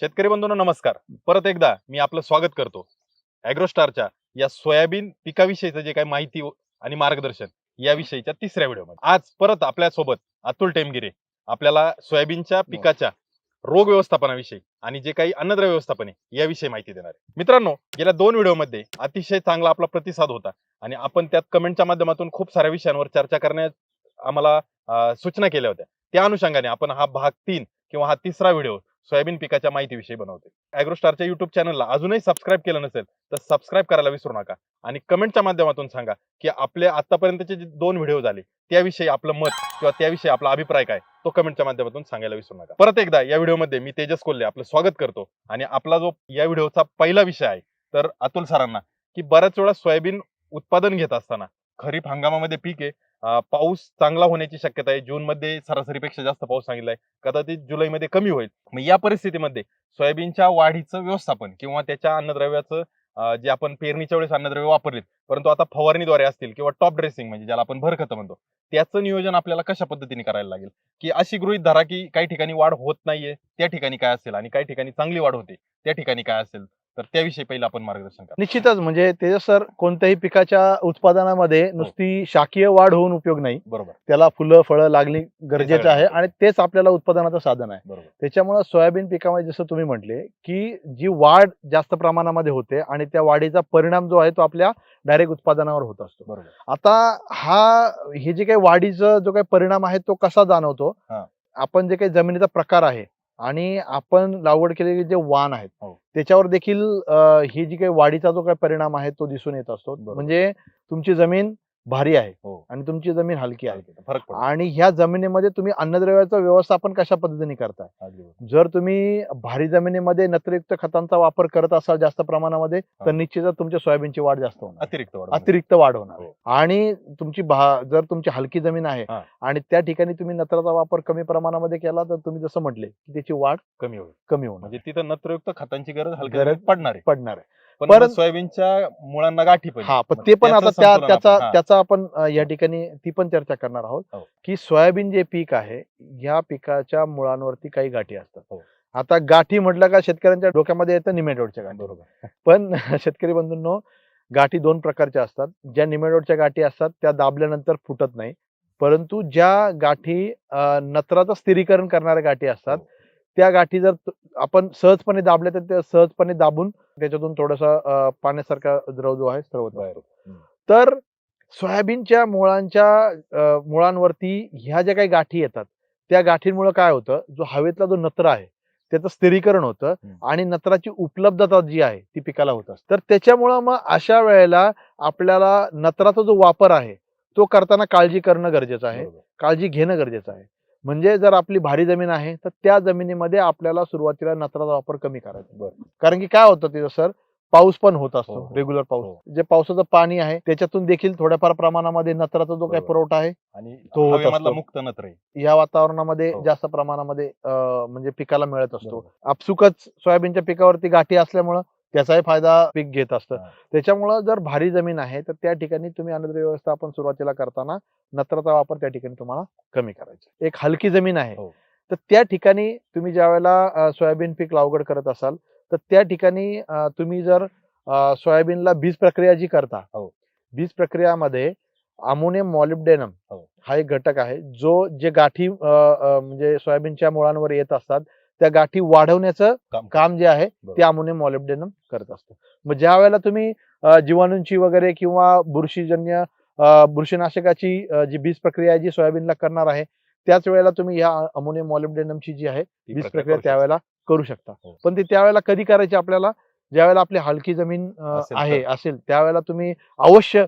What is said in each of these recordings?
शेतकरी बंधूंनो नमस्कार. परत एकदा मी आपलं स्वागत करतो. अॅग्रोस्टारच्या या सोयाबीन पिकाविषयीचं जे काही माहिती आणि मार्गदर्शन याविषयीच्या तिसऱ्या व्हिडिओमध्ये. आज परत आपल्यासोबत अतुल टेमगिरे आपल्याला सोयाबीनच्या पिकाच्या रोग व्यवस्थापनाविषयी आणि जे काही अन्नद्रव्य व्यवस्थापन आहे याविषयी माहिती देणार आहे. मित्रांनो गेल्या दोन व्हिडिओमध्ये अतिशय चांगला आपला प्रतिसाद होता आणि आपण त्यात कमेंटच्या माध्यमातून खूप साऱ्या विषयांवर चर्चा करण्यास आम्हाला सूचना केल्या होत्या. त्या अनुषंगाने आपण हा भाग तीन किंवा हा तिसरा व्हिडिओ सोयाबीन पिकाच्या माहितीविषयी बनवते. अॅग्रोस्टारच्या युट्यूब चॅनलला अजूनही सबस्क्राईब केलं नसेल तर सबस्क्राईब करायला विसरू नका. आणि कमेंटच्या माध्यमातून सांगा की आपले आतापर्यंतचे जे दोन व्हिडिओ झाले त्याविषयी आपलं मत किंवा त्याविषयी आपला अभिप्राय काय तो कमेंटच्या माध्यमातून सांगायला विसरू नका. परत एकदा या व्हिडिओमध्ये मी तेजस कोल्हे आपलं स्वागत करतो. आणि आपला जो या व्हिडिओचा पहिला विषय आहे तर अतुल सरांना की बऱ्याच वेळा सोयाबीन उत्पादन घेत असताना खरीप हंगामामध्ये पीक आहे. पाऊस चांगला होण्याची शक्यता आहे. जून मध्ये सरासरीपेक्षा जास्त पाऊस सांगितलाय. कदाचित जुलैमध्ये कमी होईल. मग या परिस्थितीमध्ये सोयाबीनच्या वाढीचं व्यवस्थापन किंवा त्याच्या अन्नद्रव्याचं जे आपण पेरणीच्या वेळेस अन्नद्रव्य वापरलेत परंतु आता फवारणीद्वारे असतील किंवा टॉप ड्रेसिंग म्हणजे ज्याला आपण भरखतं म्हणतो त्याचं नियोजन आपल्याला कशा पद्धतीने करायला लागेल? की अशी गृहीत धरा की काही ठिकाणी वाढ होत नाहीये त्या ठिकाणी काय असेल आणि काही ठिकाणी चांगली वाढ होते त्या ठिकाणी काय असेल? तर त्याविषयी पहिलं आपण मार्गदर्शन करा. निश्चितच म्हणजे तेजस सर कोणत्याही पिकाच्या उत्पादनामध्ये नुसती शाकीय वाढ होऊन उपयोग नाही. बरोबर. त्याला फुलं फळं लागली गरजेचं आहे. आणि तेच आपल्याला उत्पादनाचं साधन आहे. बरोबर. त्याच्यामुळे सोयाबीन पिकामध्ये जसं तुम्ही म्हटले की जी वाढ जास्त प्रमाणामध्ये होते आणि त्या वाढीचा परिणाम जो आहे तो आपल्या डायरेक्ट उत्पादनावर होत असतो. बरोबर. आता हा हे जे काही वाढीचा जो काही परिणाम आहे तो कसा जाणवतो? हा. आपण जे काही जमिनीचा प्रकार आहे आणि आपण लागवड केलेले जे वाण आहेत हो. त्याच्यावर देखील ही जी काही वाढीचा जो काही परिणाम आहे तो दिसून येत असतो बरोबर. म्हणजे तुमची जमीन भारी आहे हो. आणि तुमची जमीन हलकी आहे. फरक पडतो. आणि ह्या जमिनीमध्ये तुम्ही अन्नद्रव्याचं व्यवस्थापन कशा पद्धतीने करताय? अगदी बरोबर. जर तुम्ही भारी जमिनीमध्ये नत्रयुक्त खतांचा वापर करत असाल जास्त प्रमाणामध्ये तर. निश्चितच तुमच्या सोयाबीनची वाढ जास्त होणार. अतिरिक्त वाढ अतिरिक्त वाढ होणार. हो. आणि तुमची भा- जर तुमची हलकी जमीन आहे हा. आणि त्या ठिकाणी तुम्ही नत्राचा वापर कमी प्रमाणामध्ये केला तर तुम्ही जसं म्हटले की त्याची वाढ कमी होईल. कमी होणार. म्हणजे तिथं नत्रयुक्त खतांची गरज जमिनीत पडणार आहे. पडणार आहे. पण परत- सोयाबीनच्या मुळांना गाठी पाहिजे हा पण मग ते पण त्याचं आता त्या संतुलन त्याचा आपण- हा. त्याचा आपण अं, या ठिकाणी ती पण चर्चा करणार आहोत हो. की सोयाबीन जे पीक आहे ह्या पिकाच्या मुळांवरती काही गाठी असतात हो. आता गाठी म्हटलं का शेतकऱ्यांच्या डोक्यामध्ये येतं निमेटोडच्या गाठी बरोबर पण शेतकरी बंधूंनो गाठी दोन प्रकारच्या असतात ज्या निमेडोडच्या गाठी असतात त्या दाबल्यानंतर फुटत नाही परंतु ज्या गाठी अं, नत्राचं स्थिरीकरण करणाऱ्या गाठी असतात हो. त्या गाठी जर आपण सहजपणे दाबल्या तर त्या सहजपणे दाबून त्याच्यातून थोडासा पाण्यासारखा द्रव जो आहे स्रवत हम्म. तर सोयाबीनच्या मुळांच्या मुळांवरती ह्या ज्या काही गाठी येतात त्या गाठींमुळे काय होतं जो हवेतला जो नत्र आहे त्याचं स्थिरीकरण होतं. आणि नत्राची उपलब्धता जी आहे ती पिकाला होत असते तर त्याच्यामुळं मग अशा वेळेला आपल्याला नत्राचा जो वापर आहे तो करताना काळजी करणं गरजेचं आहे. काळजी घेणं गरजेचं आहे म्हणजे जर आपली भारी जमीन आहे तर त्या जमिनीमध्ये आपल्याला सुरुवातीला नत्राचा वापर कमी करायचा. कारण की काय होतं तिथं सर पाऊस पण होत हो, असतो हो, रेग्युलर पाऊस हो. जे पावसाचं पाणी आहे त्याच्यातून देखील थोड्याफार प्रमाणामध्ये नत्राचा जो काही. पुरवठा आहे आणि तो होत हवेमधला असतो. मुक्त नत्र आहे या वातावरणामध्ये हो. जास्त प्रमाणामध्ये म्हणजे पिकाला मिळत असतो. आपसुकच सोयाबीनच्या पिकावरती गाठी असल्यामुळं त्याचाही फायदा पीक घेत असतं. त्याच्यामुळं जर भारी जमीन आहे तर त्या ठिकाणी तुम्ही अन्नद्रव्य व्यवस्थापन सुरुवातीला करताना नत्राचा वापर त्या ठिकाणी तुम्हाला कमी करायचा एक हलकी जमीन आहे हो. तर त्या ठिकाणी तुम्ही ज्या वेळेला सोयाबीन पीक लागवड करत असाल तर त्या ठिकाणी तुम्ही जर सोयाबीनला बीज प्रक्रिया जी करता हो. बीज प्रक्रियामध्ये अमोनियम मॉलिब्डेनम हो. हा एक घटक आहे जो जे गाठी म्हणजे सोयाबीनच्या मुळांवर येत असतात त्या गाठी वाढवण्याचं काम जे आहे. ते अमोनियम मॉलिब्डेनम करत असतं मग ज्या वेळेला तुम्ही जीवाणूंची वगैरे किंवा बुरशीजन्य बुरशीनाशकाची जी बीज प्रक्रिया जी सोयाबीनला करणार आहे त्याच वेळेला तुम्ही ह्या अमोनियम मॉलिब्डेनमची जी आहे बीज प्रक्रिया प्रक्रिया करू त्यावेळेला करू शकता हो. पण ती त्यावेळेला कधी करायची आपल्याला ज्यावेळेला आपली हलकी जमीन आहे. असेल त्यावेळेला तुम्ही अवश्य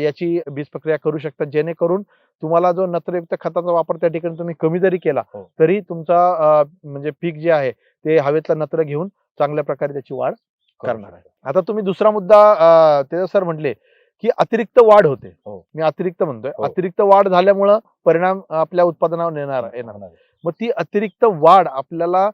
याची बीज प्रक्रिया करू शकता जेणेकरून तुम्हाला जो नत्रयुक्त खताचा वापर त्या ठिकाणी तुम्ही कमी जरी केला हो. तरी तुमचा म्हणजे पीक जे आहे ते हवेतलं नत्र घेऊन चांगल्या प्रकारे त्याची वाढ करू करणार आहे. आता तुम्ही दुसरा मुद्दा तेजस सर म्हटले की अतिरिक्त वाढ होते हो. मी अतिरिक्त म्हणतोय हो. अतिरिक्त वाढ झाल्यामुळं परिणाम आपल्या उत्पादनावर येणार येणार आहे. मग ती अतिरिक्त वाढ आपल्याला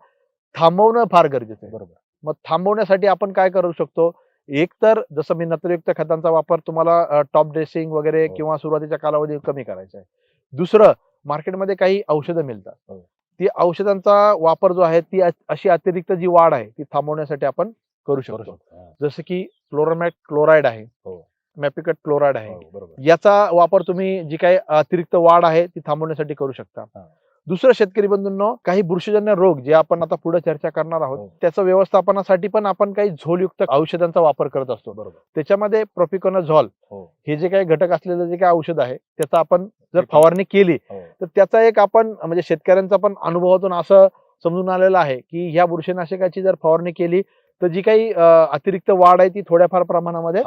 थांबवणं फार गरजेचं आहे बरोबर मग थांबवण्यासाठी आपण काय करू शकतो एक तर जसं मी नत्रयुक्त खतांचा वापर तुम्हाला टॉप ड्रेसिंग वगैरे हो. किंवा सुरुवातीच्या कालावधी कमी करायचा आहे दुसरं मार्केटमध्ये काही औषधं मिळतात हो. ती औषधांचा वापर जो आहे ती अशी अतिरिक्त जी वाढ आहे ती थांबवण्यासाठी आपण करू शकतो. जसं की क्लोरोमॅट क्लोराईड आहे हो. मॅपिकट क्लोराईड आहे याचा वापर तुम्ही जी काही अतिरिक्त वाढ आहे ती थांबवण्यासाठी करू शकता. दुसरं शेतकरी बंधूंनो काही बुरशीजन्य रोग जे आपण आता पुढे चर्चा करणार आहोत हो. त्याचं व्यवस्थापनासाठी पण आपण काही झोलयुक्त औषधांचा वापर करत असतो. बरोबर. त्याच्यामध्ये प्रोपिकोनाझॉल हो. हे जे काही घटक असलेलं जे काही औषध आहे त्याचा आपण जर फवारणी केली हो. तर त्याचा एक आपण म्हणजे शेतकऱ्यांचा पण अनुभवातून असं समजून आलेलं आहे की ह्या बुरशीनाशकाची जर फवारणी केली तर जी काही अतिरिक्त वाढ आहे ती थोड्याफार प्रमाणामध्ये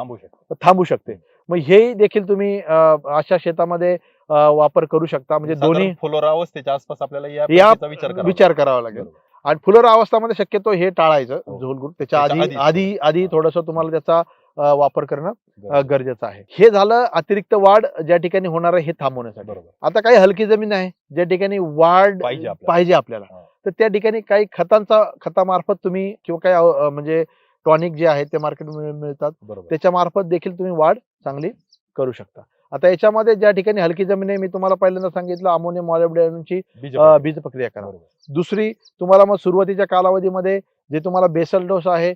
थांबू शकतो. मग हेही देखील तुम्ही अशा शेतामध्ये वापर करू शकता. म्हणजे दोन्ही फुलोरा अवस्थेच्या आसपास आपल्याला या विचार करावा लागेल. आणि फुलोरा अवस्थामध्ये शक्यतो हे टाळायचं हो. झोलगुड त्याच्या त्याच्या आधी आधी आधी. थोडस तुम्हाला त्याचा वापर करणं. गरजेचं आहे. हे झालं अतिरिक्त वाढ ज्या ठिकाणी होणार आहे हे थांबवण्यासाठी. आता काही हलकी जमीन आहे ज्या ठिकाणी वाढ पाहिजे आपल्याला. तर त्या ठिकाणी काही खतांचा खतामार्फत तुम्ही किंवा काही म्हणजे टॉनिक जे आहे ते मार्केटमध्ये मिळतात. त्याच्या मार्फत देखील तुम्ही वाढ चांगली करू शकता. आता याच्यामध्ये ज्या ठिकाणी हलकी जमीन आहे मी तुम्हाला पहिल्यांदा सांगितलं अमोनियम मॉलिब्डेनमची बीज प्रक्रिया करा. दुसरी तुम्हाला मग सुरुवातीच्या कालावधीमध्ये जे तुम्हाला बेसल डोस आहे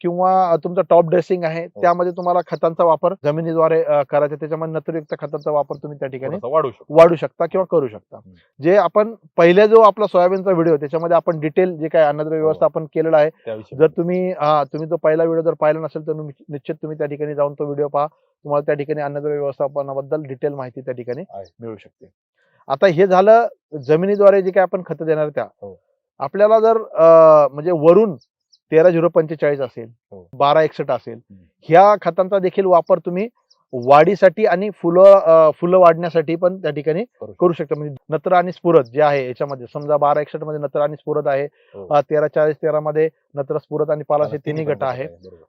किंवा तुमचा टॉप ड्रेसिंग आहे हो. त्यामध्ये तुम्हाला खतांचा वापर जमिनीद्वारे करायचा त्याच्यामध्ये नत्रयुक्त खतांचा वापर तुम्ही त्या ठिकाणी वाढू शकतो वाढू शकता किंवा करू शकता. जे आपण पहिल्या जो आपला सोयाबीनचा व्हिडिओ त्याच्यामध्ये आपण डिटेल जे काय अन्नद्रव्य हो. व्यवस्थापन केलेलं आहे जर तुम्ही हा तुम्ही तो पहिला व्हिडिओ जर पाहिला नसेल तर निश्चित तुम्ही त्या ठिकाणी जाऊन तो व्हिडिओ पहा तुम्हाला त्या ठिकाणी अन्नद्रव्य व्यवस्थापनाबद्दल डिटेल माहिती त्या ठिकाणी. मिळू शकते आता हे झालं जमिनीद्वारे जे काय आपण खतं देणार त्या हो. आपल्याला जर म्हणजे वरून तेरा झिरो पंचेचाळीस असेल हो. बारा एकसठ असेल. ह्या खतांचा देखील वापर तुम्ही वाढीसाठी आणि फुलं फुलं वाढण्यासाठी पण त्या ठिकाणी करू शकता म्हणजे नत्र आणि स्फुरत जे आहे याच्यामध्ये समजा बारा एकसठमध्ये नत्र आणि स्फुरत आहे हो. तेरा चाळीस तेरा मध्ये नत्र स्फुरत आणि पालाश हे तिन्ही गट आहे.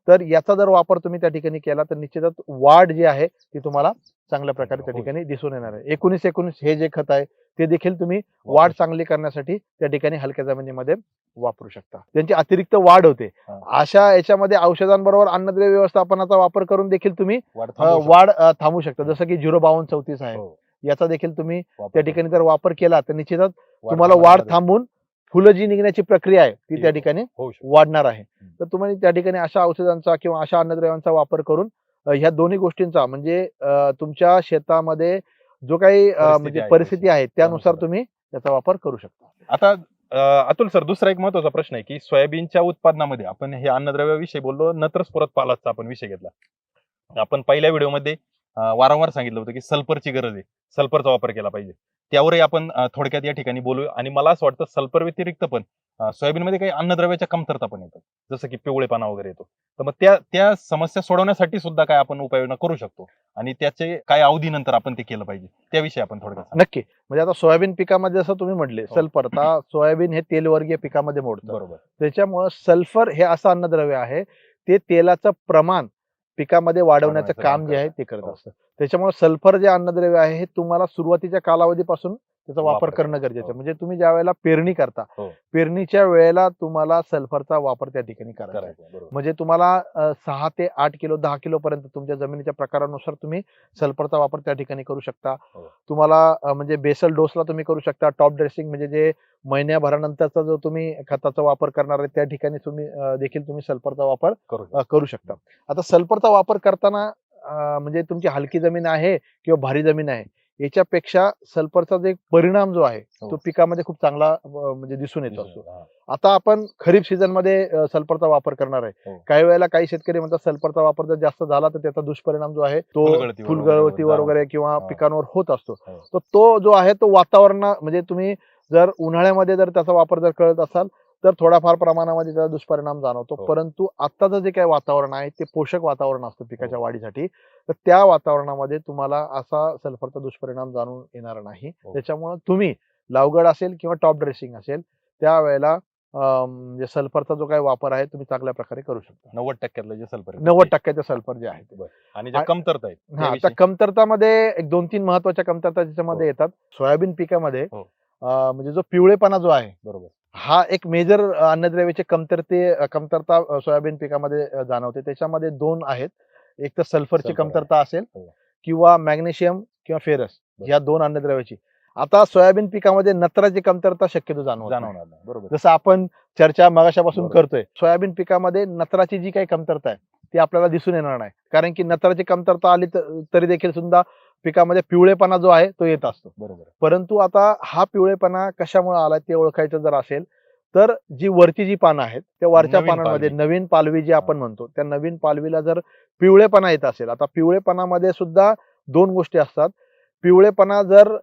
तर याचा जर वापर तुम्ही त्या ठिकाणी केला तर निश्चितच वाढ जी आहे ती तुम्हाला चांगल्या प्रकारे त्या होईल. ठिकाणी दिसून येणार आहे एकोणीस एकोणीस हे जे खत आहे ते देखील तुम्ही वाढ चांगली करण्यासाठी त्या ठिकाणी हलक्या जमिनीमध्ये वापरू शकता त्यांची अतिरिक्त वाढ होते. अशा याच्यामध्ये औषधांबरोबर अन्नद्रव्य व्यवस्थापनाचा वापर करून देखील तुम्ही वाढ थांबू शकता जसं की झिरो बावन्न चौतीस आहे हो. याचा देखील तुम्ही त्या ठिकाणी जर वापर केला तर निश्चितच तुम्हाला वाढ थांबून फुलं जी निघण्याची प्रक्रिया आहे ती त्या ठिकाणी. वाढणार आहे तर तुम्ही त्या ठिकाणी अशा औषधांचा किंवा अशा अन्नद्रव्यांचा वापर करून ह्या दोन्ही गोष्टींचा म्हणजे तुमच्या शेतामध्ये जो काही म्हणजे परिस्थिती. आहे त्यानुसार. तुम्ही त्याचा वापर करू शकता आता अतुल सर दुसरा एक महत्त्वाचा प्रश्न आहे की सोयाबीनच्या उत्पादनामध्ये आपण हे अन्नद्रव्याविषयी बोललो नत्र परत पालाचा आपण विषय घेतला. आपण पहिल्या व्हिडिओमध्ये वारंवार सांगितलं होतं की सल्फरची गरज आहे. सल्फरचा वापर केला पाहिजे. त्यावरही आपण थोडक्यात या ठिकाणी बोलू आणि मला असं वाटतं सल्फर व्यतिरिक्त पण सोयाबीनमध्ये काही अन्नद्रव्याच्या कमतरता पण येतात. जसं की पिवळेपणा वगैरे येतो. तर मग त्या त्या समस्या सोडवण्यासाठी सुद्धा काय आपण उपाययोजना करू शकतो? आणि त्याचे काय अवधीनंतर आपण ते केलं पाहिजे? त्याविषयी आपण थोडक्यात. नक्की. म्हणजे आता सोयाबीन पिकामध्ये जसं तुम्ही म्हटले हो. सल्फर. आता सोयाबीन हे तेलवर्गीय पिकामध्ये मोडतं. बरोबर. त्याच्यामुळं सल्फर हे असं अन्नद्रव्य आहे. ते तेलाचं प्रमाण पिकामध्ये वाढवण्याचं काम जे आहे. ते करत हो. असतं त्याच्यामुळे सल्फर जे अन्नद्रव्य आहे हे तुम्हाला सुरुवातीच्या कालावधीपासून त्याचा वापर करणं. गरजेचं आहे हो. म्हणजे तुम्ही ज्या वेळेला पेरणी करता हो. पेरणीच्या वेळेला तुम्हाला सल्फरचा वापर त्या ठिकाणी करायचा म्हणजे तुम्हाला सहा ते आठ किलो दहा किलो पर्यंत तुमच्या जमिनीच्या प्रकारानुसार तुम्ही सल्फरचा वापर त्या ठिकाणी करू शकता हो. तुम्हाला म्हणजे बेसल डोसला तुम्ही करू शकता टॉप ड्रेसिंग म्हणजे जे महिन्याभरानंतरचा जो तुम्ही खताचा वापर करणार आहे त्या ठिकाणी तुम्ही देखील तुम्ही सल्फरचा वापर करू शकता आता सल्फरचा वापर करताना म्हणजे तुमची हलकी जमीन आहे किंवा भारी जमीन आहे याच्यापेक्षा सल्फरचा जो एक परिणाम जो आहे हो. तो पिकामध्ये खूप चांगला म्हणजे दिसून येत असतो. आता आपण खरीप सीझनमध्ये सल्फरचा वापर करणार आहे हो. काही वेळेला काही शेतकरी म्हणतात सल्फरचा वापर जर जास्त झाला तर त्याचा दुष्परिणाम जो आहे तो फुलगळतीवर वगैरे किंवा. पिकांवर होत असतो हो. तर तो जो आहे तो वातावरण म्हणजे तुम्ही जर उन्हाळ्यामध्ये जर त्याचा वापर जर करत असाल तर थोडाफार प्रमाणामध्ये त्याचा दुष्परिणाम जाणवतो हो. परंतु आत्ताचं जे काही वातावरण आहे ते पोषक वातावरण असतं पिकाच्या हो. वाढीसाठी तर त्या वातावरणामध्ये तुम्हाला असा सल्फरचा दुष्परिणाम जाणून येणार नाही हो. त्याच्यामुळे तुम्ही लावगड असेल किंवा टॉप ड्रेसिंग असेल त्यावेळेला म्हणजे सल्फरचा जो काही वापर आहे तुम्ही चांगल्या प्रकारे करू शकता नव्वद टक्क्यातलं जे सल्फर नव्वद. टक्क्याचे सल्फर जे आहे ते. आणि कमतरता आहेत हा. आता कमतरतामध्ये एक दोन तीन महत्त्वाच्या कमतरता त्याच्यामध्ये. येतात सोयाबीन पिकामध्ये म्हणजे जो पिवळेपणा जो आहे बरोबर हा एक मेजर अन्नद्रव्याचे कमतरते कमतरता सोयाबीन पिकामध्ये जाणवते त्याच्यामध्ये दोन आहेत एक तर सल्फरची. कमतरता असेल हो. किंवा मॅग्नेशियम किंवा फेरस. या दोन अन्नद्रव्याची आता सोयाबीन पिकामध्ये नत्राची कमतरता शक्यतो. जाणवणार जसं आपण चर्चा मगाशापासून. करतोय सोयाबीन पिकामध्ये नत्राची जी काही कमतरता आहे ती आपल्याला दिसून येणार नाही कारण की नत्राची कमतरता आली तरी देखील सुद्धा पिकामध्ये पिवळेपणा जो आहे तो येत असतो बरोबर परंतु आता हा पिवळेपणा कशामुळे आला ते ओळखायचं जर असेल तर जी वरची जी पानं आहेत त्या वरच्या पानांमध्ये. नवीन पालवी जी आपण म्हणतो त्या नवीन पालवीला जर पिवळेपणा येत असेल आता पिवळेपणामध्ये सुद्धा दोन गोष्टी असतात पिवळेपणा जर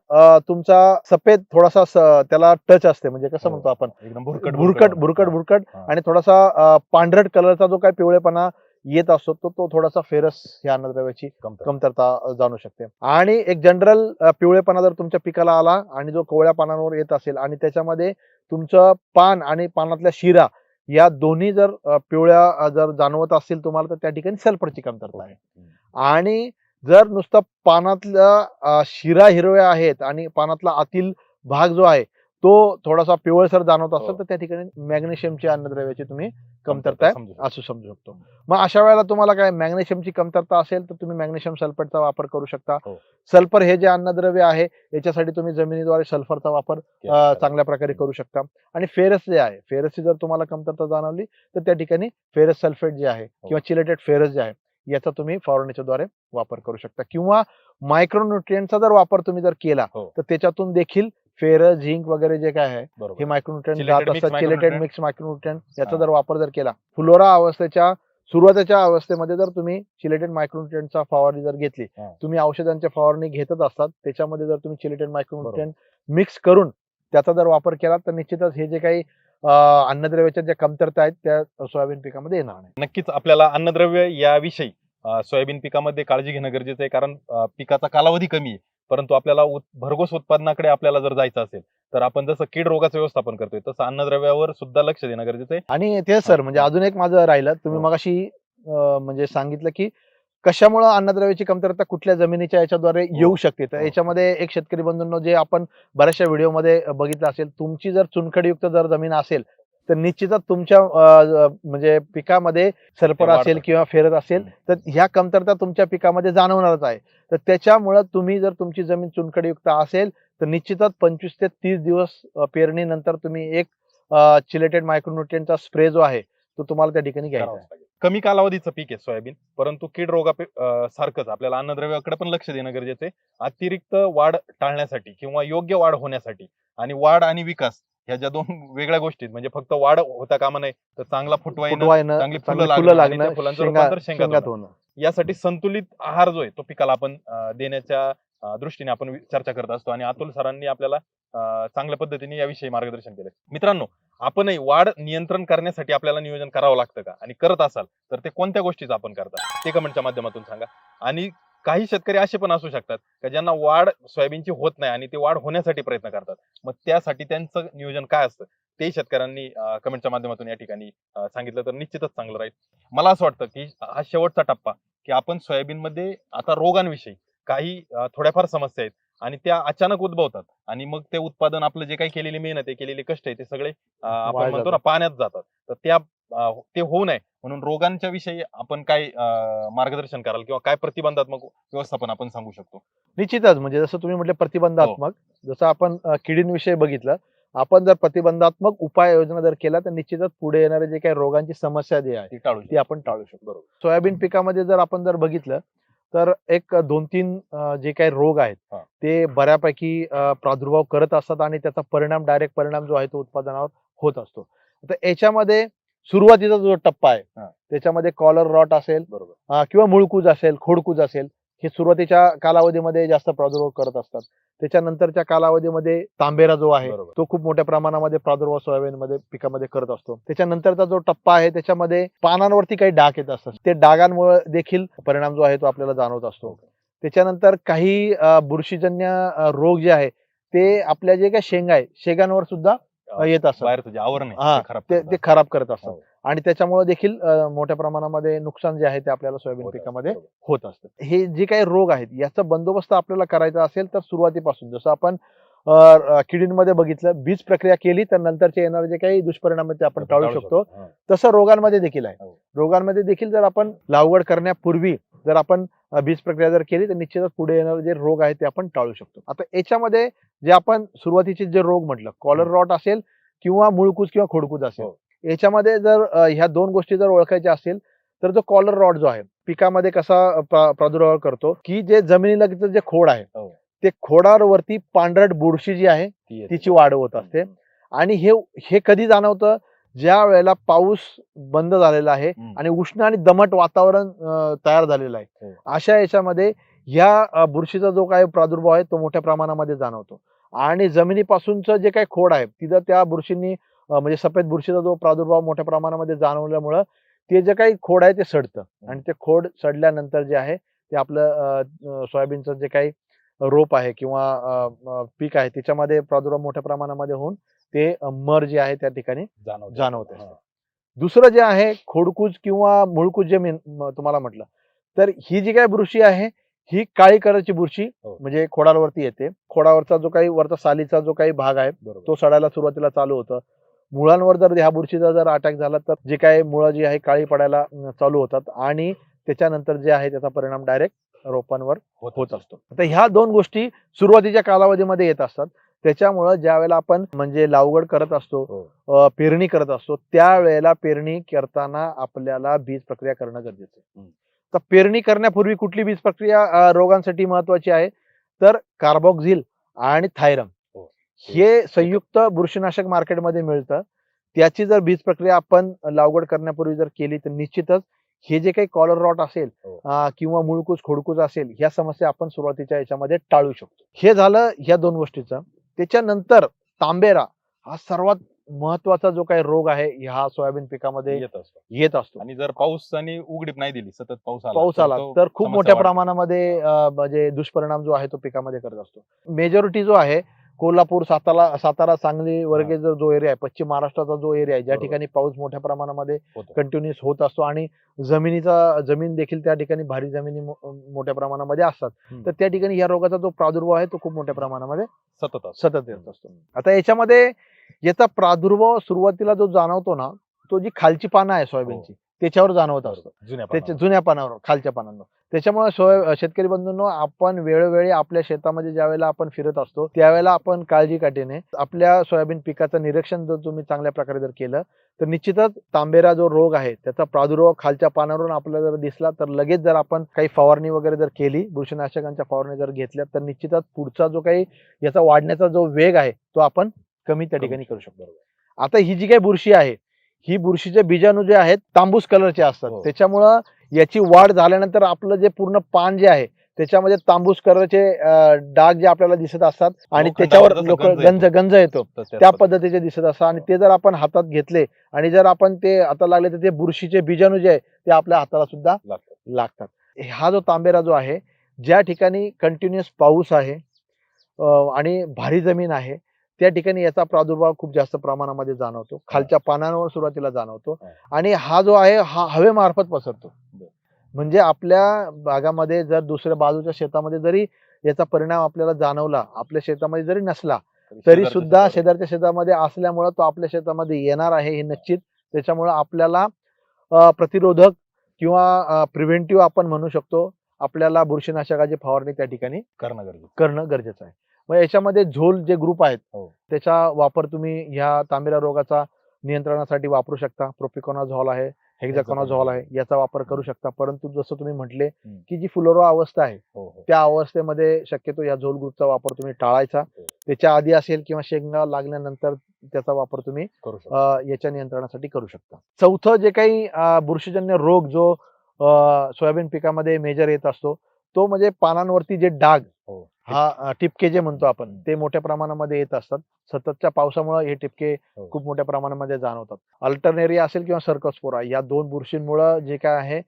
तुमचा सफेद थोडासा त्याला टच असते म्हणजे कसं हो. म्हणतो आपण भुरकट भुरकट भुरकट. भुरकट. आणि थोडासा पांढरट कलरचा जो काही पिवळेपणा येत असतो तो तो थोडासा फेरस या अन्नद्रव्याची कमतरता. जाणू शकते आणि एक जनरल पिवळेपणा जर तुमच्या पिकाला आला आणि जो कोवळ्या पानांवर येत असेल आणि त्याच्यामध्ये तुमचं पान आणि पानातल्या शिरा या दोन्ही जर पिवळ्या जर जाणवत असतील तुम्हाला तर त्या ठिकाणी सल्फरची कमतरता आहे. आणि जर नुसतं पानातल्या शिरा हिरव्या आहेत आणि पानातला आतील भाग जो आहे तो थोडासा पिवळसर जाणवत असेल हो. तर त्या ठिकाणी मॅग्नेशियमची अन्नद्रव्याची तुम्ही कमतरता. असं समजू शकतो मग अशा वेळेला तुम्हाला काय मॅग्नेशियमची कमतरता असेल तर तुम्ही मॅग्नेशियम सल्फेटचा वापर करू शकता हो. सल्फर हे जे अन्नद्रव्य आहे याच्यासाठी तुम्ही जमिनीद्वारे सल्फरचा वापर. चांगल्या प्रकारे करू शकता आणि फेरस जे आहे फेरसची जर तुम्हाला कमतरता जाणवली तर त्या ठिकाणी फेरस सल्फेट जे आहे हो. किंवा चिलेटेड फेरस जे आहे याचा तुम्ही फवारणीच्या द्वारे वापर करू शकता किंवा मायक्रोन्युट्रियनचा जर वापर तुम्ही जर केला. तर त्याच्यातून देखील फेरस झिंक वगैरे जे काय आहे. हे मायक्रोन्युट्रियन Chelated जात असतात चिलेटेड. मिक्स मायक्रोन्युट्रियन याचा. जर वापर जर केला फ्लोरा अवस्थेच्या सुरुवातीच्या अवस्थेमध्ये जर तुम्ही चिलेटेड मायक्रोन्युट्रियनचा फवारणी जर घेतली. तुम्ही औषधांची फवारणी घेतच असतात त्याच्यामध्ये जर तुम्ही चिलेटेड मायक्रोन्युट्रियन मिक्स करून त्याचा जर वापर केला तर निश्चितच हे जे काही अन्नद्रव्याच्या ज्या कमतरता आहेत त्या सोयाबीन पिकामध्ये येणार नाही नक्कीच आपल्याला अन्नद्रव्य याविषयी सोयाबीन पिकामध्ये काळजी घेणं गरजेचं आहे कारण पिकाचा कालावधी कमी आहे परंतु आपल्याला भरघोस उत्पादनाकडे आपल्याला जर जायचं असेल तर आपण जसं कीड रोगाचं व्यवस्थापन करतोय तसं अन्नद्रव्यावर सुद्धा लक्ष देणं गरजेचं आहे आणि ते सर म्हणजे हा. अजून एक माझं राहिलं तुम्ही हो. मगाशी अं, म्हणजे सांगितलं की कशामुळे अन्नद्रव्याची कमतरता कुठल्या जमिनीच्या याच्याद्वारे येऊ शकते तर हो. याच्यामध्ये एक शेतकरी बंधूंनो जे आपण बऱ्याचशा व्हिडिओमध्ये बघितलं असेल तुमची जर चुनखडीयुक्त जर जमीन असेल तर निश्चितच तुमच्या म्हणजे पिकामध्ये सल्फर असेल. किंवा फेरत असेल तर ह्या कमतरता तुमच्या पिकामध्ये जाणवणारच आहे तर त्याच्यामुळं तुम्ही जर तुमची जमीन चुनखडीयुक्त असेल तर निश्चितच पंचवीस ते तीस दिवस पेरणीनंतर तुम्ही एक चिलेटेड मायक्रोन्युट्रियनचा स्प्रे जो आहे तो तुम्हाला त्या ठिकाणी घ्यायचा आहे. कमी कालावधीचं पीक आहे सोयाबीन परंतु कीड रोगा सारखंच आपल्याला अन्नद्रव्याकडे पण लक्ष देणं गरजेचं आहे अतिरिक्त वाढ टाळण्यासाठी किंवा योग्य वाढ होण्यासाठी आणि वाढ आणि विकास ह्या ज्या दोन वेगळ्या गोष्टी आहेत म्हणजे फक्त वाढ होता कामा नये तर चांगला फुटवा येणं चांगली फुलं चांगली लागणं फुलं आणि त्या लागणं फुलांचं शेंगा रूपांतर शेंगात शेंगात होणं. होणं यासाठी संतुलित आहार जो आहे तो पिकाला आपण अं, देण्याच्या अं, दृष्टीने आपण वि- चर्चा करत असतो आणि अतुल सरांनी आपल्याला अं, चांगल्या पद्धतीने याविषयी मार्गदर्शन केलं मित्रांनो आपणही वाढ नियंत्रण करण्यासाठी आपल्याला नियोजन करावं लागतं का? आणि करत असाल तर ते कोणत्या गोष्टीचं आपण करता? ते कमेंटच्या माध्यमातून सांगा. आणि काही शेतकरी असे पण असू शकतात का ज्यांना वाढ सोयाबीनची होत नाही आणि ते वाढ होण्यासाठी प्रयत्न करतात. मग त्यासाठी त्यांचं नियोजन काय असतं? ते शेतकऱ्यांनी कमेंटच्या माध्यमातून या ठिकाणी सांगितलं तर निश्चितच चांगलं राहील. मला असं वाटतं की हा शेवटचा टप्पा की आपण सोयाबीनमध्ये आता रोगांविषयी काही थोड्याफार समस्या आहेत. आणि त्या अचानक उद्भवतात. आणि मग ते उत्पादन आपलं जे काही केलेली मेहनत आहे केलेले कष्ट आहे ते सगळे आपण म्हणतो ना पाण्यात जातात. तर त्या ते होऊ नये. म्हणून रोगांच्या विषयी आपण काय मार्गदर्शन कराल किंवा काय प्रतिबंधात्मक व्यवस्थापन आपण सांगू शकतो? निश्चितच. म्हणजे जसं तुम्ही म्हटले प्रतिबंधात्मक हो. जसं आपण किडींविषयी बघितलं आपण जर प्रतिबंधात्मक उपाययोजना जर केल्या तर निश्चितच पुढे येणारे जे काही रोगांची समस्या जी आहे ती. आपण टाळू शकतो. सोयाबीन पिकामध्ये जर आपण जर बघितलं तर एक दोन तीन जे काही रोग आहेत. ते बऱ्यापैकी प्रादुर्भाव करत असतात आणि त्याचा परिणाम डायरेक्ट परिणाम जो आहे तो उत्पादनावर होत असतो तर याच्यामध्ये सुरुवातीचा जो टप्पा आहे. त्याच्यामध्ये कॉलर रॉट असेल बरोबर किंवा मुळकूज असेल खोडकूज असेल हे सुरुवातीच्या कालावधीमध्ये जास्त प्रादुर्भाव करत असतात. त्याच्यानंतरच्या कालावधीमध्ये तांबेरा जो आहे तो खूप मोठ्या प्रमाणामध्ये प्रादुर्भाव सोयाबीनमध्ये पिकामध्ये करत असतो. त्याच्यानंतरचा जो टप्पा आहे त्याच्यामध्ये पानांवरती काही डाग येत असतात. ते डागांमुळे देखील परिणाम जो आहे तो आपल्याला जाणवत असतो. त्याच्यानंतर काही बुरशीजन्य रोग जे आहे ते आपल्या जे काही शेंगा आहे शेंगांवर सुद्धा येत असतात बाहेरचं जे आवरण हा, ते खराब ते करतात. ते खराब करत असतात हो. आणि त्याच्यामुळे देखील अं, मोठ्या प्रमाणामध्ये नुकसान जे आहे ते आपल्याला सोयाबीन होतं. पिकामध्ये बरोबर. होत असतं हे जे काही रोग आहेत याचा बंदोबस्त आपल्याला करायचा असेल तर सुरुवातीपासून जसं आपण अं, अं, किडींमध्ये बघितलं बीज प्रक्रिया केली तर नंतरचे येणारे जे काही दुष्परिणाम आहेत ते आपण टाळू शकतो हा. तसं रोगांमध्ये देखील आहे हो. रोगांमध्ये देखील जर आपण लागवड करण्यापूर्वी जर आपण अं, बीज प्रक्रिया जर केली तर निश्चितच पुढे येणारे जे रोग आहेत ते आपण टाळू शकतो आता याच्यामध्ये जे आपण सुरुवातीचे जे रोग म्हटलं कॉलर रॉट असेल किंवा मुळकूज किंवा खोडकूज असेल हो. याच्यामध्ये जर ह्या दोन गोष्टी जर ओळखायच्या असतील तर जो कॉलर रॉट जो आहे पिकामध्ये कसा प्रा- प्रादुर्भाव करतो की जे जमिनीलगत जे खोड आहे हो. ते खोडावरती पांढरट बुरशी जी आहे. तिची वाढ होत असते आणि हे हे कधी जाणवतं ज्या वेळेला पाऊस बंद झालेला आहे. आणि उष्ण आणि दमट वातावरण तयार झालेलं आहे हो. अशा याच्यामध्ये ह्या बुरशीचा जो काही प्रादुर्भाव आहे तो मोठ्या प्रमाणामध्ये जाणवतो आणि जमिनीपासूनचं जे काही खोड आहे तिथं त्या बुरशींनी म्हणजे सफेद बुरशीचा जो प्रादुर्भाव मोठ्या प्रमाणामध्ये जाणवल्यामुळं ते जे काही खोड आहे ते सडतं. आणि ते खोड सडल्यानंतर जे आहे ते आपलं सोयाबीनचं जे काही रोप आहे किंवा पीक आहे त्याच्यामध्ये प्रादुर्भाव मोठ्या प्रमाणामध्ये होऊन ते मर जे आहे त्या ठिकाणी जाणवते. दुसरं जे आहे खोडकूज किंवा मुळकूज जे मी म- तुम्हाला म्हटलं. तर ही जी काही बुरशी आहे ही काळी कलरची बुरशी हो. म्हणजे खोडावरती येते खोडावरचा जो काही वरचा सालीचा जो काही भाग आहे. तो सडायला सुरुवातीला चालू होतं मुळांवर जर ह्या बुरशीचा जर अटॅक झाला तर जे काही मुळं जी आहे काळी पडायला चालू होतात आणि त्याच्यानंतर जे आहे त्याचा परिणाम डायरेक्ट रोपांवर होत असतो आता ह्या दोन गोष्टी सुरुवातीच्या कालावधीमध्ये येत असतात त्याच्यामुळं ज्या वेळेला आपण म्हणजे लावगड करत असतो हो. पेरणी करत असतो त्यावेळेला पेरणी करताना आपल्याला बीज प्रक्रिया करणं गरजेचं. तर पेरणी करण्यापूर्वी कुठली बीज प्रक्रिया रोगांसाठी महत्वाची आहे? तर कार्बोक्झिल आणि थायरम. हो. हे संयुक्त बुरशीनाशक मार्केटमध्ये मिळतं. त्याची जर बीज प्रक्रिया आपण लागवड करण्यापूर्वी जर केली तर निश्चितच हे जे काही कॉलर रॉट असेल हो. किंवा मुळकूज खोडकूज असेल ह्या समस्या आपण सुरुवातीच्या याच्यामध्ये टाळू शकतो. हे झालं ह्या दोन गोष्टीचं. त्याच्यानंतर तांबेरा हा सर्वात महत्त्वाचा जो काही रोग आहे ह्या सोयाबीन पिकामध्ये येत असतो येत असतो आणि जर पाऊस आणि उघडीप नाही दिली सतत पाऊस आला पाऊस आला तर खूप मोठ्या. प्रमाणामध्ये म्हणजे दुष्परिणाम जो आहे तो पिकामध्ये करत असतो मेजॉरिटी जो आहे कोल्हापूर सातारा सातारा सांगली वर्गे जो जो एरिया आहे पश्चिम महाराष्ट्राचा जो एरिया आहे ज्या. ठिकाणी पाऊस मोठ्या प्रमाणामध्ये. कंटिन्युअस होत असतो आणि जमिनीचा जमीन देखील त्या ठिकाणी भारी जमिनी मोठ्या प्रमाणामध्ये असतात. तर त्या ठिकाणी या रोगाचा जो प्रादुर्भाव आहे तो खूप मोठ्या प्रमाणामध्ये सतत असतो. सतत येत असतो आता याच्यामध्ये याचा प्रादुर्भाव सुरुवातीला जो जाणवतो ना तो जी खालची पानं आहे सोयाबीनची त्याच्यावर जाणवत असतो. त्याच्या पानावर. जुन्या पानावर खालच्या पानांवर. त्याच्यामुळे सोय शेतकरी बंधूंनो आपण वेळोवेळी आपल्या शेतामध्ये ज्या वेळेला आपण फिरत असतो त्यावेळेला आपण काळजी काटेने आपल्या सोयाबीन पिकाचं निरीक्षण जर तुम्ही चांगल्या प्रकारे जर केलं तर निश्चितच तांबेरा जो रोग आहे त्याचा प्रादुर्भाव खालच्या पानावरून आपल्याला जर दिसला तर लगेच जर आपण काही फवारणी वगैरे जर केली बुरशीनाशकांच्या फवारणी जर घेतल्या तर निश्चितच पुढचा जो काही याचा वाढण्याचा जो वेग आहे तो आपण कमी त्या ठिकाणी करू शकतो. आता ही जी काही बुरशी आहे ही बुरशीचे बीजाणू जे आहेत तांबूस कलरचे असतात हो. त्याच्यामुळं याची वाढ झाल्यानंतर आपलं जे पूर्ण पान जे आहे त्याच्यामध्ये तांबूस कलरचे डाग जे आपल्याला दिसत असतात आणि त्याच्यावर लोक गंज गंज येतो. त्या. पद्धतीचे दिसत असतात आणि ते जर आपण हातात घेतले आणि जर आपण ते हातात लागले तर ते बुरशीचे बीजाणू जे आहे ते आपल्या हाताला सुद्धा लागतं. लागतात हा जो तांबेरा जो आहे ज्या ठिकाणी कंटिन्युअस पाऊस आहे आणि भारी जमीन आहे त्या ठिकाणी याचा प्रादुर्भाव खूप जास्त प्रमाणामध्ये जाणवतो. खालच्या पानांवर सुरुवातीला जाणवतो. आणि हा जो आहे हा हवेमार्फत पसरतो. म्हणजे आपल्या भागामध्ये जर दुसऱ्या बाजूच्या शेतामध्ये जरी याचा परिणाम आपल्याला जाणवला आपल्या शेतामध्ये जरी नसला तरी सुद्धा. शेजारच्या शेतामध्ये असल्यामुळं तो आपल्या शेतामध्ये येणार आहे हे निश्चित. त्याच्यामुळं आपल्याला प्रतिरोधक किंवा प्रिव्हेंटिव्ह आपण म्हणू शकतो. आपल्याला बुरशीनाशकाची फवारणी त्या ठिकाणी करणं गरजेचं करणं गरजेचं आहे. मग याच्यामध्ये झोल जे ग्रुप आहेत हो. त्याचा वापर तुम्ही ह्या तांबेरा रोगाचा नियंत्रणासाठी वापरू शकता प्रोपिकॉनाझॉल आहे हेक्झाकॉनाझॉल आहे याचा वापर करू शकता परंतु जसं तुम्ही म्हटले. की जी फुलोरा अवस्था आहे हो हो त्या अवस्थेमध्ये शक्यतो या झोल ग्रुपचा वापर तुम्ही टाळायचा. त्याच्या आधी असेल किंवा शेंगा लागल्यानंतर त्याचा वापर तुम्ही याच्या नियंत्रणासाठी करू शकता चौथं जे काही बुरशीजन्य रोग जो सोयाबीन पिकामध्ये मेजर येत असतो तो म्हणजे पानांवरती जे डाग हो टिपके जे म्हणतो आपण ते मोठ्या प्रमाणामध्ये येत असतात. सततच्या पावसामुळे हे टिपके हो. खूप मोठ्या प्रमाणामध्ये जाणवतात. अल्टरनेरिया असेल किंवा सर्कस्पोरा या दोन बुरशींमुळे जे काय आहे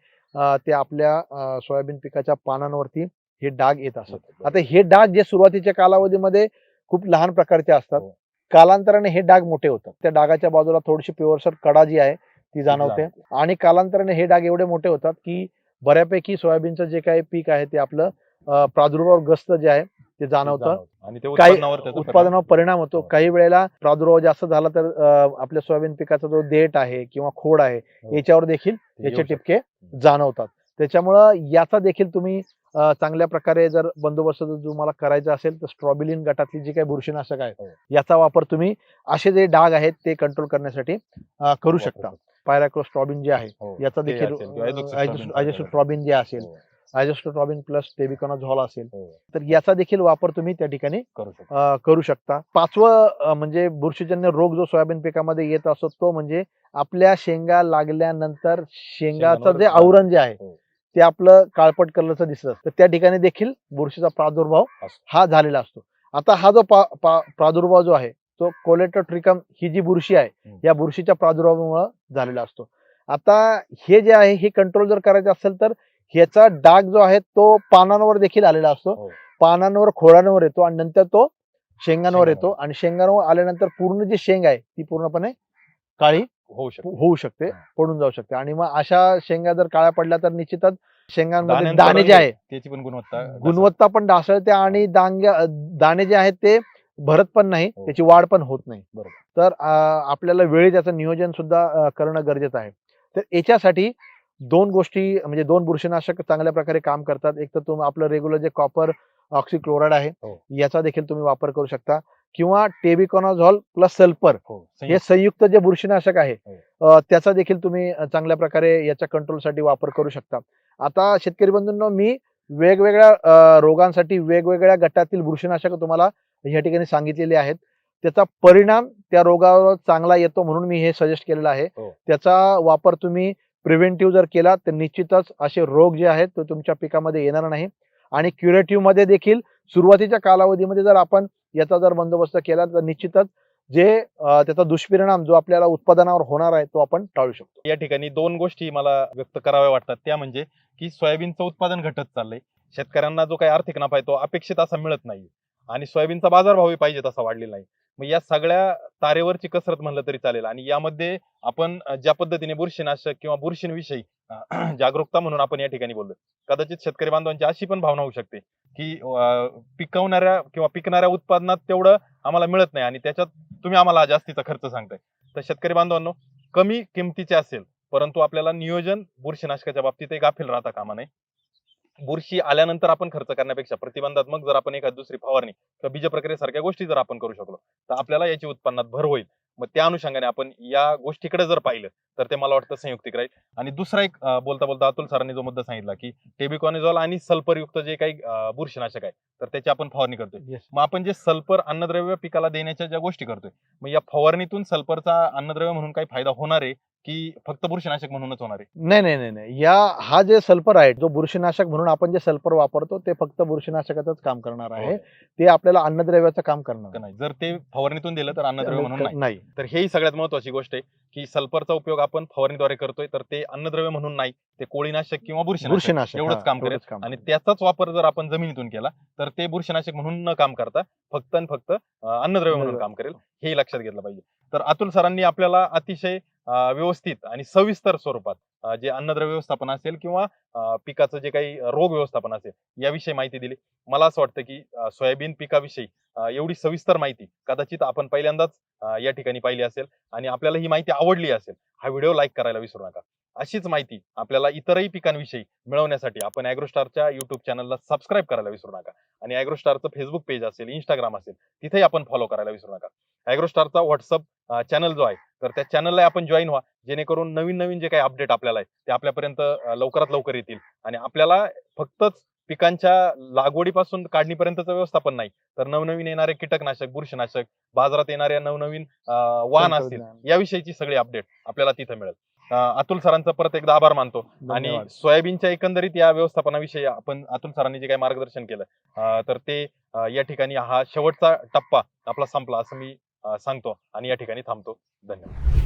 ते आपल्या सोयाबीन पिकाच्या पानांवरती हे डाग येत असतात. आता हे डाग जे सुरुवातीच्या कालावधीमध्ये खूप लहान प्रकारचे असतात. हो. कालांतराने हे डाग मोठे होतात. त्या डागाच्या बाजूला थोडीशी पिवळसर कडा जी आहे ती जाणवते. आणि कालांतराने हे डाग एवढे मोठे होतात की बऱ्यापैकी सोयाबीनचं जे काही पीक आहे ते आपलं प्रादुर्भावग्रस्त जे आहे ते जाणवतं काही उत्पादनावर परिणाम होतो हो. काही वेळेला प्रादुर्भाव जास्त झाला तर आपल्या सोयाबीन पिकाचा जो देठ आहे किंवा खोड आहे हो. याच्यावर देखील याचे. टिपके जाणवतात त्याच्यामुळं याचा देखील तुम्ही चांगल्या प्रकारे जर बंदोबस्त जर तुम्हाला करायचा असेल तर स्ट्रॉबिलिन गटातली जी काही बुरशीनाशक हो. आहे याचा वापर तुम्ही असे जे डाग आहेत ते कंट्रोल करण्यासाठी करू शकता पायराक्लोस्ट्रॉबिन जे आहे हो. याचा देखील आयझोस्ट्रॉबिन जे असेल हो, आयझोस्ट्रॉबिन प्लस टेबिकॉनाझॉल असेल हो, तर याचा देखील वापर तुम्ही त्या ठिकाणी करू शकतो पाचवं म्हणजे बुरशीजन्य रोग जो सोयाबीन पिकामध्ये येत असतो तो म्हणजे आपल्या शेंगा लागल्यानंतर शेंगाचं जे. आवरण जे आहे हो. ते आपलं काळपट कलरचं दिसत असतं तर त्या ठिकाणी देखील बुरशीचा प्रादुर्भाव. हा झालेला असतो आता हा जो प्रादुर्भाव जो आहे तो कोलेटोट्रिकम ही जी बुरशी आहे. या बुरशीच्या प्रादुर्भावामुळे झालेला असतो आता हे जे आहे हे कंट्रोल जर करायचं असेल तर ह्याचा डाग जो आहे तो पानांवर देखील आलेला असतो हो. पानांवर खोडांवर येतो आणि नंतर तो शेंगांवर येतो आणि शेंगांवर आल्यानंतर पूर्ण जी शेंग आहे ती पूर्णपणे काळी होऊ शकतो होऊ शकते. पडून जाऊ शकते आणि मग अशा शेंगा जर काळ्या पडल्या तर निश्चितच शेंगांमध्ये दाणे जे आहे त्याची पण गुणवत्ता गुणवत्ता पण ढासळते आणि दांग्या दाणे जे आहेत ते भरत पण नाही हो. त्याची वाढ पण होत नाही बरोबर. तर आपल्याला वेळी त्याचं नियोजन सुद्धा करणं गरजेचं आहे तर याच्यासाठी दोन गोष्टी म्हणजे दोन बुरशीनाशक चांगल्या प्रकारे काम करतात एक तर तुम्ही आपलं रेग्युलर जे कॉपर ऑक्सिक्लोराइड आहे हो. याचा देखील तुम्ही वापर करू शकता किंवा टेबिकॉनाझॉल प्लस सल्फर हो संयुक्त. जे बुरशीनाशक आहे हो. त्याचा देखील तुम्ही चांगल्या प्रकारे याच्या कंट्रोलसाठी वापर करू शकता आता शेतकरी बंधूंनो मी वेगवेगळ्या रोगांसाठी वेगवेगळ्या गटातील बुरशीनाशक तुम्हाला या ठिकाणी सांगितलेली आहेत त्याचा परिणाम त्या रोगावर चांगला येतो म्हणून मी हे सजेस्ट केलेलं आहे हो. त्याचा वापर तुम्ही प्रिव्हेंटिव्ह जर केला तर निश्चितच असे रोग जे आहेत ते तुमच्या पिकामध्ये येणार नाही. आणि क्युरेटिव्हमध्ये देखील सुरुवातीच्या कालावधीमध्ये जर आपण याचा जर बंदोबस्त केला तर निश्चितच जे त्याचा दुष्परिणाम जो आपल्याला उत्पादनावर होणार आहे तो आपण टाळू शकतो. या ठिकाणी दोन गोष्टी मला व्यक्त कराव्या वाटतात. त्या म्हणजे की सोयाबीनचं उत्पादन घटत चाललंय. शेतकऱ्यांना जो काही आर्थिक नफा आहे तो अपेक्षित असा मिळत नाही. आणि सोयाबीनचा बाजारभावही पाहिजे तसा वाढलेला नाही मग या सगळ्या तारेवरची कसरत म्हणलं तरी चालेल. आणि यामध्ये आपण ज्या पद्धतीने बुरशीनाशक किंवा बुरशींविषयी जागरूकता म्हणून आपण या ठिकाणी बोललो कदाचित शेतकरी बांधवांची अशी पण भावना होऊ शकते की पिकवणाऱ्या किंवा पिकणाऱ्या उत्पादनात तेवढं आम्हाला मिळत नाही आणि त्याच्यात तुम्ही आम्हाला जास्तीचा खर्च सांगताय. तर शेतकरी बांधवांनो कमी किमतीचे असेल परंतु आपल्याला नियोजन बुरशीनाशकाच्या बाबतीत गाफील राहता कामा नये. बुरशी आल्यानंतर आपण खर्च करण्यापेक्षा प्रतिबंधात्मक जर आपण एखादी दुसरी फवारणी किंवा बीज प्रक्रियेसारख्या गोष्टी जर आपण करू शकलो तर आपल्याला याची उत्पन्नात भर होईल. मग त्या अनुषंगाने आपण या गोष्टीकडे जर पाहिलं तर ते मला वाटतं संयुक्तिक राहील. आणि दुसरा एक बोलता बोलता अतुल सरांनी जो मुद्दा सांगितला की टेबिकॉनिझॉल आणि सल्फरयुक्त जे काही बुरशीनाशक आहे तर त्याची आपण फवारणी करतोय. मग आपण जे सल्फर अन्नद्रव्य पिकाला देण्याच्या ज्या गोष्टी करतोय मग या फवारणीतून सल्फरचा अन्नद्रव्य म्हणून काही फायदा होणार आहे की फक्त बुरशीनाशक म्हणूनच होणार आहे? नाही नाही नाही नाही. या हा जे सल्फर आहे जो बुरशीनाशक म्हणून आपण जे सल्फर वापरतो ते फक्त बुरशीनाशकाचंच काम करणार आहे. ते आपल्याला अन्नद्रव्याचं काम करणार नाही जर ते फवारणीतून दिलं तर अन्नद्रव्य म्हणून नाही. तर हेही सगळ्यात महत्वाची गोष्ट आहे की सल्फरचा उपयोग आपण फवारणीद्वारे करतोय तर ते अन्नद्रव्य म्हणून नाही. ते कोळीनाशक किंवा बुरशीनाशक. बुरशीनाशक एवढंच हा, काम करेल. आणि. त्याचाच वापर जर आपण जमिनीतून केला तर ते बुरशीनाशक म्हणून न काम करता फक्त आणि फक्त अन्नद्रव्य म्हणून काम करेल. हे लक्षात घेतलं पाहिजे. तर अतुल सरांनी आपल्याला अतिशय व्यवस्थित आणि सविस्तर स्वरूपात जे अन्नद्रव्य व्यवस्थापन असेल किंवा पिकाचं जे काही रोग व्यवस्थापन असेल याविषयी माहिती दिली. मला असं वाटतं की सोयाबीन पिकाविषयी एवढी सविस्तर माहिती कदाचित आपण पहिल्यांदाच या ठिकाणी पाहिली असेल आणि आपल्याला ही माहिती आवडली असेल हा व्हिडिओ लाईक करायला विसरू नका. अशीच माहिती आपल्याला इतरही पिकांविषयी मिळवण्यासाठी आपण अॅग्रोस्टारच्या युट्यूब चॅनलला सबस्क्राईब करायला विसरू नका आणि अॅग्रोस्टारचं फेसबुक पेज असेल इंस्टाग्राम असेल तिथेही आपण फॉलो करायला विसरू नका. अॅग्रोस्टारचा व्हॉट्सअप चॅनल जो आहे तर त्या चॅनलला आपण जॉईन व्हा. जेणेकरून नवीन नवीन जे काही अपडेट आपल्याला आहे ते आपल्यापर्यंत लवकरात लवकर येतील. आणि आपल्याला फक्तच पिकांच्या लागवडीपासून काढणीपर्यंतचं व्यवस्थापन नाही. तर नवनवीन येणारे कीटकनाशक बुरशीनाशक बाजारात येणाऱ्या नवनवीन वाहन असतील. याविषयीची सगळी अपडेट आपल्याला तिथे मिळेल. अतुल सरांचा परत एकदा आभार मानतो. आणि. सोयाबीनच्या एकंदरीत या व्यवस्थापनाविषयी आपण अतुल सरांनी जे काही मार्गदर्शन केलं तर ते या ठिकाणी हा शेवटचा टप्पा आपला संपला असं मी सांगतो आणि या ठिकाणी थांबतो. धन्यवाद.